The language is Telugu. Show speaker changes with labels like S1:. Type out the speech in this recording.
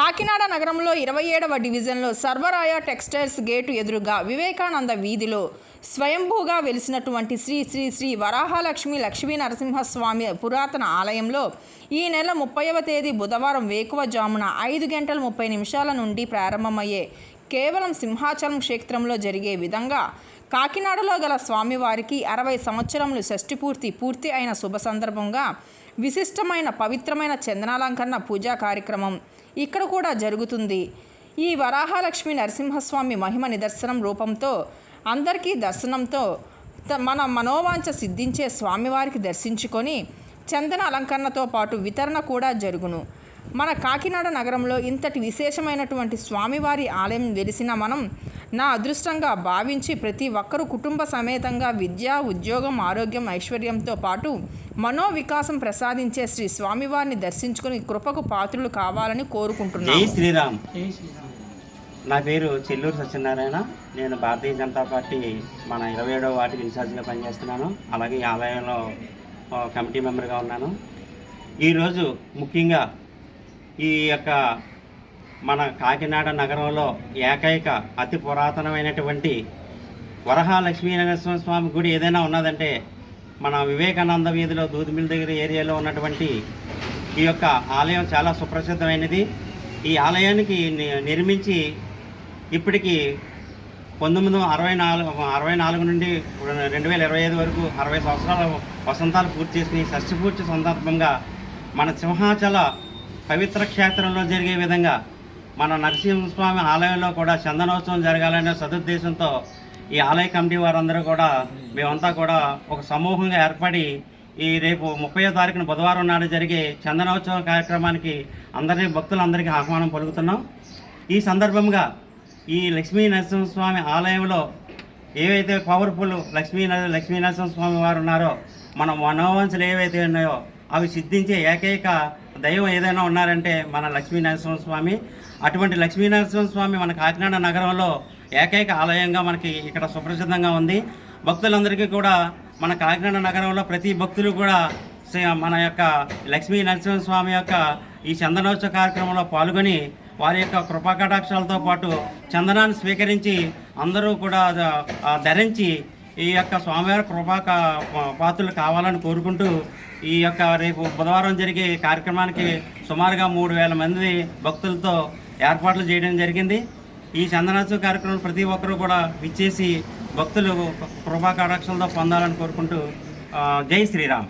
S1: కాకినాడ నగరంలో ఇరవై ఏడవ డివిజన్లో సర్వరాయ టెక్స్టైల్స్ గేటు ఎదురుగా వివేకానంద వీధిలో స్వయంభూగా వెలిసినటువంటి శ్రీ శ్రీ శ్రీ వరాహలక్ష్మి లక్ష్మీ నరసింహస్వామి పురాతన ఆలయంలో ఈ నెల ముప్పైవ తేదీ బుధవారం వేకువజామున ఐదు గంటల ముప్పై నిమిషాల నుండి ప్రారంభమయ్యే కేవలం సింహాచలం క్షేత్రంలో జరిగే విధంగా కాకినాడలో గల స్వామివారికి అరవై సంవత్సరములు షష్ఠి పూర్తి పూర్తి అయిన శుభ సందర్భంగా విశిష్టమైన పవిత్రమైన చందనాలంకరణ పూజా కార్యక్రమం ఇక్కడ కూడా జరుగుతుంది. ఈ వరాహలక్ష్మి నరసింహస్వామి మహిమ నిదర్శనం రూపంతో అందరికీ దర్శనంతో త- మన మనోవాంఛ సిద్ధించే స్వామివారికి దర్శించుకొని చందన అలంకరణతో పాటు వితరణ కూడా జరుగును. మన కాకినాడ నగరంలో ఇంతటి విశేషమైనటువంటి స్వామివారి ఆలయం వెలిసిన మనం నా అదృష్టంగా భావించి ప్రతి ఒక్కరూ కుటుంబ సమేతంగా విద్య ఉద్యోగం ఆరోగ్యం ఐశ్వర్యంతో పాటు మనోవికాసం ప్రసాదించే శ్రీ స్వామివారిని దర్శించుకుని కృపకు పాత్రులు కావాలని కోరుకుంటున్నాను
S2: శ్రీరామ్. నా పేరు చెల్లూరు సత్యనారాయణ. నేను భారతీయ జనతా పార్టీ మన ఇరవై ఏడవ వార్డుకి ఇన్ఛార్జిగా పనిచేస్తున్నాను. అలాగే ఈ ఆలయంలో కమిటీ మెంబర్గా ఉన్నాను. ఈరోజు ముఖ్యంగా ఈ యొక్క మన కాకినాడ నగరంలో ఏకైక అతి పురాతనమైనటువంటి వరహాలక్ష్మీ నరసింహ స్వామి గుడి ఏదైనా ఉన్నదంటే మన వివేకానంద వీధిలో దూదిమిల్ దగ్గర ఏరియాలో ఉన్నటువంటి ఈ యొక్క ఆలయం చాలా సుప్రసిద్ధమైనది. ఈ ఆలయానికి ని- నిర్మించి ఇప్పటికి పంతొమ్మిది అరవై నాలుగు అరవై నాలుగు నుండి రెండు వేల ఇరవై ఐదు వరకు అరవై సంవత్సరాల వసంతాలు పూర్తి చేసుకుని షష్ఠి పూర్తి సందర్భంగా మన సింహాచల పవిత్ర క్షేత్రంలో జరిగే విధంగా మన నరసింహస్వామి ఆలయంలో కూడా చందనోత్సవం జరగాలనే సదుద్దేశంతో ఈ ఆలయ కమిటీ వారందరూ కూడా మేమంతా కూడా ఒక సమూహంగా ఏర్పడి ఈ రేపు ముప్పయో తారీఖున బుధవారం నాడు జరిగే చందనోత్సవం కార్యక్రమానికి అందరినీ భక్తులందరికీ ఆహ్వానం పలుకుతున్నాం. ఈ సందర్భంగా ఈ లక్ష్మీ నరసింహస్వామి ఆలయంలో ఏవైతే పవర్ఫుల్ లక్ష్మీ లక్ష్మీ నరసింహస్వామి వారు ఉన్నారో మన మనోవంశలు ఏవైతే ఉన్నాయో అవి సిద్ధించే ఏకైక దైవం ఏదైనా ఉన్నారంటే మన లక్ష్మీ నరసింహస్వామి. అటువంటి లక్ష్మీనరసింహ స్వామి మన కాకినాడ నగరంలో ఏకైక ఆలయంగా మనకి ఇక్కడ సుప్రసిద్ధంగా ఉంది. భక్తులందరికీ కూడా మన కాకినాడ నగరంలో ప్రతి భక్తులు కూడా మన యొక్క లక్ష్మీ నరసింహస్వామి యొక్క ఈ చందనోత్సవ కార్యక్రమంలో పాల్గొని వారి యొక్క కృపాకటాక్షాలతో పాటు చందనాన్ని స్వీకరించి అందరూ కూడా ధరించి ఈ యొక్క స్వామివారి కృపా పాత్రలు కావాలని కోరుకుంటూ ఈ యొక్క రేపు బుధవారం జరిగే కార్యక్రమానికి సుమారుగా మూడు వేల మంది భక్తులతో ఏర్పాట్లు చేయడం జరిగింది. ఈ చందనోత్సవ కార్యక్రమం ప్రతి ఒక్కరూ కూడా విచ్చేసి భక్తులు కృపా కటాక్షలతో పొందాలని కోరుకుంటూ జై శ్రీరామ్.